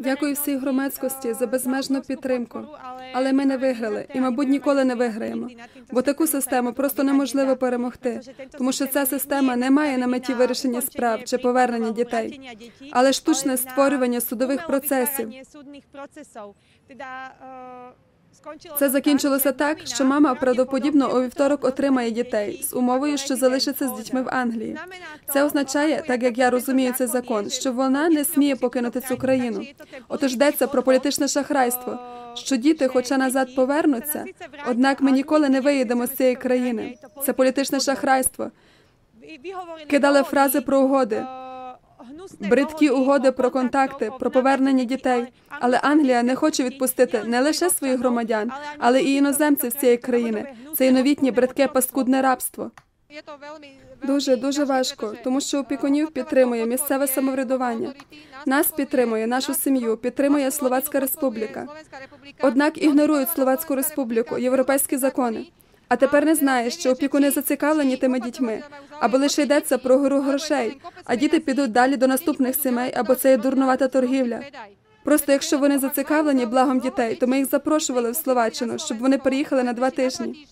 Дякую всій громадськості за безмежну підтримку. Але ми не виграли і, мабуть, ніколи не виграємо. Бо таку систему просто неможливо перемогти, тому що ця система не має на меті вирішення справ чи повернення дітей, але штучне створювання судових процесів. Це закінчилося так, що мама правдоподібно у вівторок отримає дітей з умовою, що залишиться з дітьми в Англії. Це означає, так як я розумію цей закон, що вона не сміє покинути цю країну. Отож йдеться про політичне шахрайство, що діти, хоча назад повернуться, однак ми ніколи не виїдемо з цієї країни. Це політичне шахрайство. Кидали фрази про угоди. Бридкі угоди про контакти, про повернення дітей. Але Англія не хоче відпустити не лише своїх громадян, але і іноземців з цієї країни. Це і новітнє бридке паскудне рабство. Дуже дуже важко, тому що опікунів підтримує місцеве самоврядування. Нас підтримує нашу сім'ю, підтримує Словацька Республіка. Однак ігнорують Словацьку Республіку, європейські закони. А тепер не знає, що опікуни зацікавлені тими дітьми, або лише йдеться про гору грошей, а діти підуть далі до наступних сімей, або це є дурнувата торгівля. Просто якщо вони зацікавлені благом дітей, то ми їх запрошували в Словаччину, щоб вони приїхали на два тижні.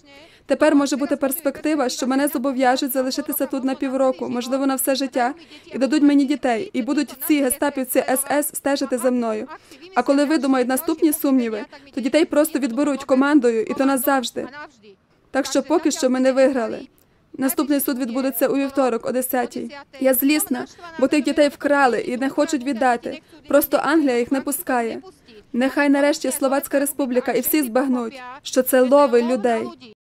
Тепер може бути перспектива, що мене зобов'яжуть залишитися тут на півроку, можливо, на все життя, і дадуть мені дітей, і будуть ці гестапівці СС стежити за мною. А коли видумають наступні сумніви, то дітей просто відберуть командою, і то назавжди. Так що поки що ми не виграли. Наступний суд відбудеться у вівторок, о 10-й. Я злісна, бо тих дітей вкрали і не хочуть віддати. Просто Англія їх не пускає. Нехай нарешті Словацька Республіка і всі збагнуть, що це лови людей.